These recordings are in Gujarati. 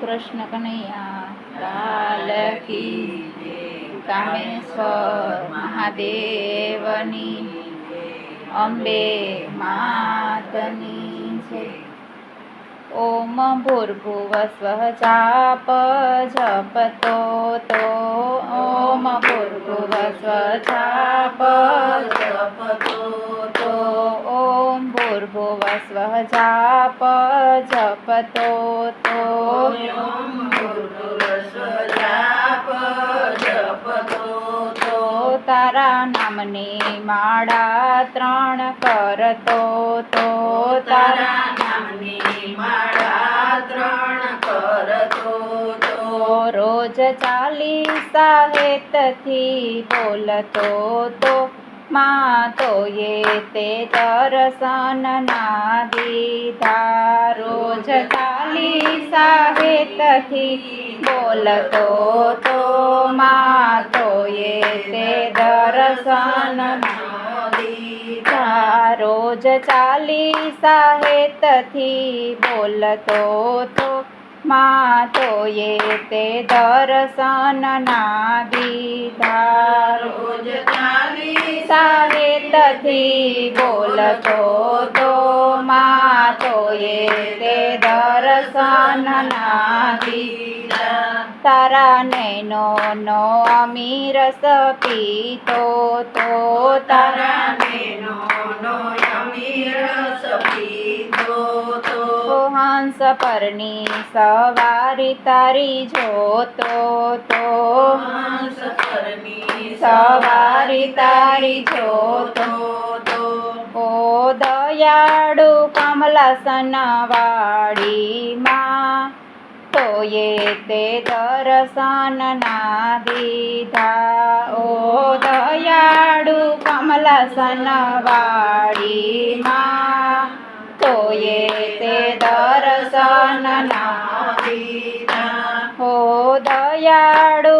કૃષ્ણ કનૈયા લાલ કી કામેશ્વર મહાદેવની અંબે માતની છે. ઓમ ભૂર્ભુવ સ્વ ચાપ જપતો તો ઓમ ભૂર્ભુવ સ્વ ચાપ જપતો તો ભૂર્ભુવ સ્વઃ ચાપ જપતો તો. તો. તારા નામની માળા ત્રણ કરતો તો. તારા તો. રોજ ચાલીસા હેતથી બોલતો તો. માં તો એ તે દર્શન ના દીધા રોજ ચાલીસા હેતથી બોલતો તો મા તો એ તે દર્શન રોજ ચાલીસા હેતથી બોલતો તો મા તો એ તે દર્શન ના દીધા સાહેતથી બોલતો તો માં તો એ તે દર્શન ના દીધા તારા નૈનો નો અમીરસ પીતો તો તારા તો. હંસ પરની સવારી તારી જોતો તો સવારી તારી જોતો ઓ દયાળુ કમલાસન વાડીમાં તો એ તે દર્શન ના દીધા. ઓ દયાળુ કમલાસન વાડીમાં તો એ તે દર્શન ના હો દયાળુ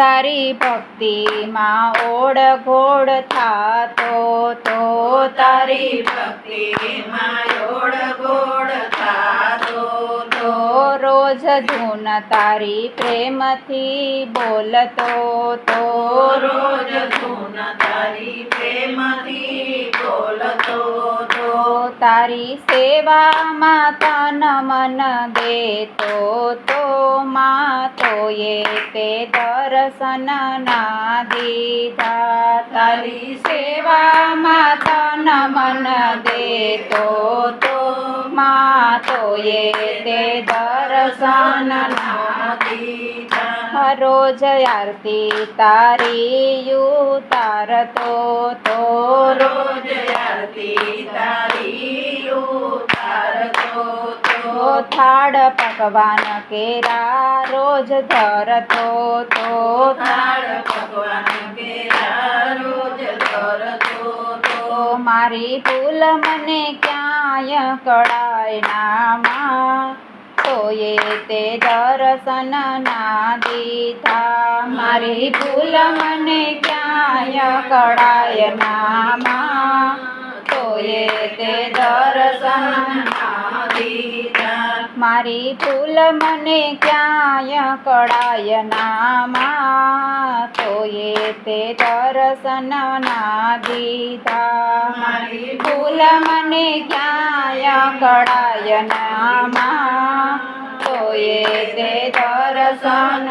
કમલાસન વાળી માં તો એ તે તારી ભક્તિમાં ઓળઘોળ થાતો તો તારી રોજ ધૂન તારી પ્રેમથી બોલતો તો રોજ ધૂન તારી પ્રેમથી તારી સેવામાં તન મન દેતો તો માં તો દર્શન ના દીધા. તારી સેવામાં તન મન દેતો તો માં તો એ તે દર્શન ના દીધા. રોજ આરતી તારી તારતો તો રોજ આરતી તારી તો તો થાળ પકવાન કેરા રોજ ધરતો તો થાળ ભગવાન કેરા રોજ ધરતો તો તો મારી ભૂલ મને ક્યાંય કળાય નામાં તો તે દર્શન ના દીધા. મારી ભૂલ મને ક્યાંય કળાય નામાં. તો તે દર્શન મારી ભૂલ મને ક્યાંય કળાય નામાં. તો તે દર્શન ના દીધા. મારી ભૂલ મને ક્યાંય કળાય નામાં. તો એ તે દર્શન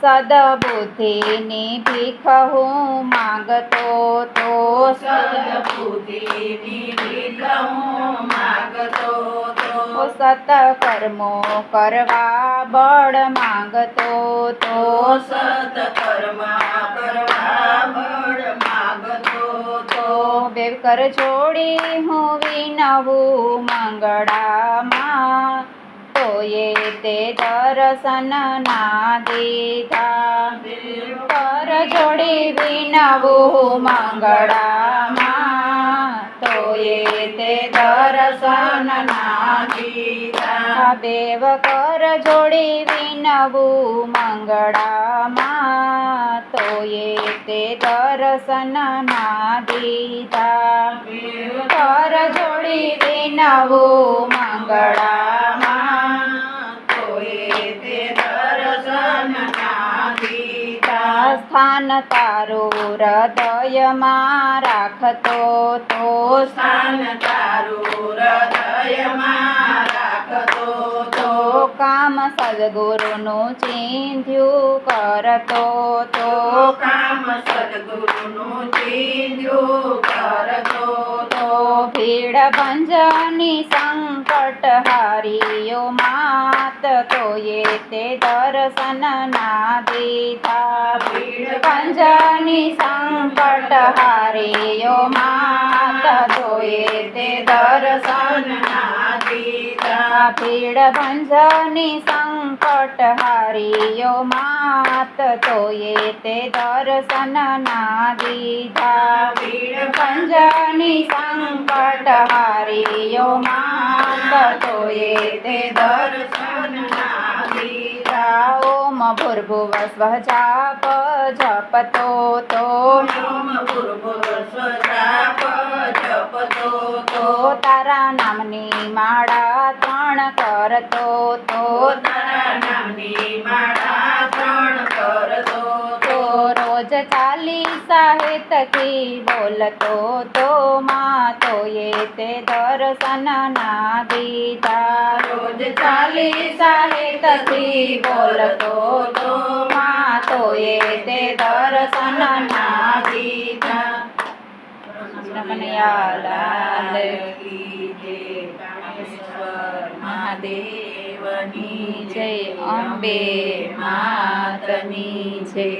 સદબુદ્ધિની ભીખ હું માંગતો તો સદબુદ્ધિની ભીખ હું માગતો તો. સત કર્મો કરવા બળ માંગતો તો. સતકર્મ કરવા બળ બેવ કર જોડી હું વિનવું મંગળામાં. તો તે દર્શન ના દીધા. કર જોડી વિનવું મંગળામાં. તો તોયે તે દર્શન ના દીધા. દેવ કર જોડી વિનવું મંગળામાં. તોયે તે દર્શન ના દીધા કર જોડી વિનવું મંગળામાં. સ્થાન તારું હૃદયમાં રાખતો તો. સ્થાન તારું હૃદયમાં રાખતો તો કામ સદગુરુનું ચિંધ્યું કરતો તો કામ સદગુરુનું ચિંધ્યું કરતો તો ભીડ ભંજની સંકટ હારીઓ માત તોયે તે દર્શન ના દીધા. ભીડ ભંજની સંકટ હારીઓ માત તોયે તે દર્શન ના ભીડ ભંજની સંકટ હારીઓ માત તોયે તે દર્શન ના દીધા. પીડ ભંજની સંકટ હારીઓ માત તોયે તે દર્શન ના ભૂર્ભુવ સ્વ જાપ જપતો તો તો તારા નામની માળા ત્રણ કરતો તો તારા નામની માળા ત્રણ કરતો તો રોજ ચાલી સાહેતથી બોલતો તો માં તોયે તે દર્શન ના દીધા રોજ ચાલી સાહેતથી બોલતો તો માં તોયે તે દર્શન ના દીધા કનૈયાલાલ મહાદેવની જય અંબે માતની જય